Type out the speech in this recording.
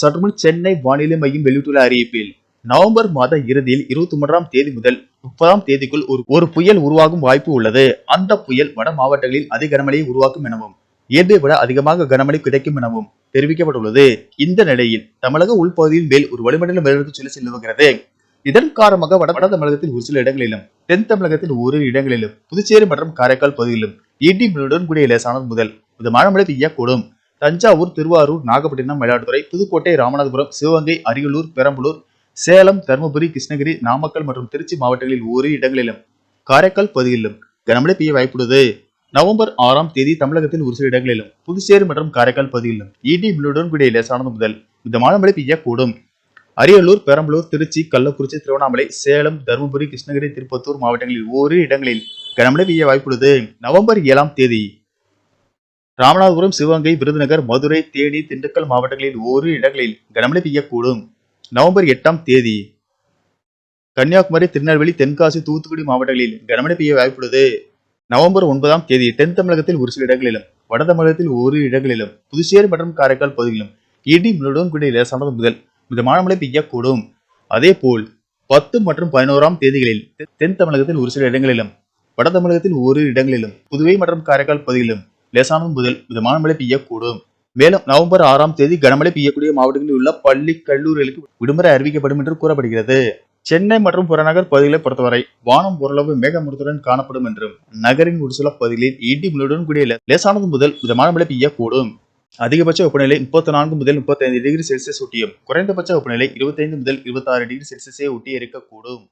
சற்றுமுன் சென்னை வானிலை மையம் வெளியிட்டுள்ள அறிவிப்பில் நவம்பர் மாத இறுதியில் இருபத்தி மூன்றாம் தேதி முதல் முப்பதாம் தேதிக்குள் ஒரு ஒரு புயல் உருவாகும் வாய்ப்பு உள்ளது. அந்த புயல் வட மாவட்டங்களில் அதிக கனமழையை உருவாக்கும் எனவும் இயல்பை விட அதிகமாக கனமழை கிடைக்கும் எனவும் தெரிவிக்கப்பட்டுள்ளது. இந்த நிலையில் தமிழக உள்பகுதியின் மேல் ஒரு வளிமண்டல மேலடுக்கு சுழற்சி செல்லுகிறது இதன் காரணமாக வட வட தமிழகத்தில் ஒரு சில இடங்களிலும் தென் தமிழகத்தில் ஓரிரு இடங்களிலும் புதுச்சேரி மற்றும் காரைக்கால் பகுதியிலும் இடி மின்னுடன் கூடிய லேசானது முதல் மிதமான மழை பெய்யக்கூடும். தஞ்சாவூர் திருவாரூர் நாகப்பட்டினம் மயிலாடுதுறை புதுக்கோட்டை ராமநாதபுரம் சிவகங்கை அரியலூர் பெரம்பலூர் சேலம் தருமபுரி கிருஷ்ணகிரி நாமக்கல் மற்றும் திருச்சி மாவட்டங்களில் ஓரிரு இடங்களிலும் காரைக்கால் பகுதியிலும் கனமழை பெய்ய வாய்ப்புள்ளது. நவம்பர் ஆறாம் தேதி தமிழகத்தில் ஒரு சில இடங்களிலும் புதுச்சேரி மற்றும் காரைக்கால் பகுதியிலும் இடி மின்னுடன் கூடிய லேசானது முதல் மிதமான மழை பெய்யக்கூடும். அரியலூர் பெரம்பலூர் திருச்சி கள்ளக்குறிச்சி திருவண்ணாமலை சேலம் தருமபுரி கிருஷ்ணகிரி திருப்பத்தூர் மாவட்டங்களில் ஓரிரு இடங்களில் கனமழை பெய்ய வாய்ப்புள்ளது. நவம்பர் ஏழாம் தேதி ராமநாதபுரம் சிவகங்கை விருதுநகர் மதுரை தேனி திண்டுக்கல் மாவட்டங்களில் ஓரிரு இடங்களில் கனமழை பெய்யக்கூடும். நவம்பர் எட்டாம் தேதி கன்னியாகுமரி திருநெல்வேலி தென்காசி தூத்துக்குடி மாவட்டங்களில் கனமழை பெய்ய வாய்ப்புள்ளது. நவம்பர் ஒன்பதாம் தேதி தென் தமிழகத்தில் ஒரு சில இடங்களிலும் வட தமிழகத்தில் ஓரிரு இடங்களிலும் புதுச்சேரி மற்றும் காரைக்கால் பகுதிகளிலும் இடி மின்னுடன் கூடிய லேசானது முதல் மிதமான மழை பெய்யக்கூடும். அதேபோல் பத்து மற்றும் பதினோராம் தேதிகளில் தென் தமிழகத்தில் ஒரு சில இடங்களிலும் வட தமிழகத்தில் ஓரிரு இடங்களிலும் புதுவை மற்றும் காரைக்கால் பகுதியிலும் லேசானது முதல் மிதமான மழை பெய்யக்கூடும். மேலும் நவம்பர் ஆறாம் தேதி கனமழை பெய்யக்கூடிய மாவட்டங்களில் உள்ள பள்ளி கல்லூரிகளுக்கு விடுமுறை அறிவிக்கப்படும் என்று கூறப்படுகிறது. சென்னை மற்றும் புறநகர் பகுதிகளை பொறுத்தவரை வானம் ஓரளவு மேகமூட்டத்துடன் காணப்படும் என்றும் நகரின் ஒரு சில பகுதிகளில் இடி முழுடன் கூடிய லேசானது முதல் மிதமான மழை பெய்யக்கூடும். அதிகபட்ச வெப்பநிலை முப்பத்தி நான்கு முதல் முப்பத்தைந்து டிகிரி செல்சியஸ் ஒட்டியும் குறைந்தபட்ச வெப்பநிலை இருபத்தைந்து முதல் இருபத்தாறு டிகிரி செல்சியஸை ஒட்டி இருக்கக்கூடும்.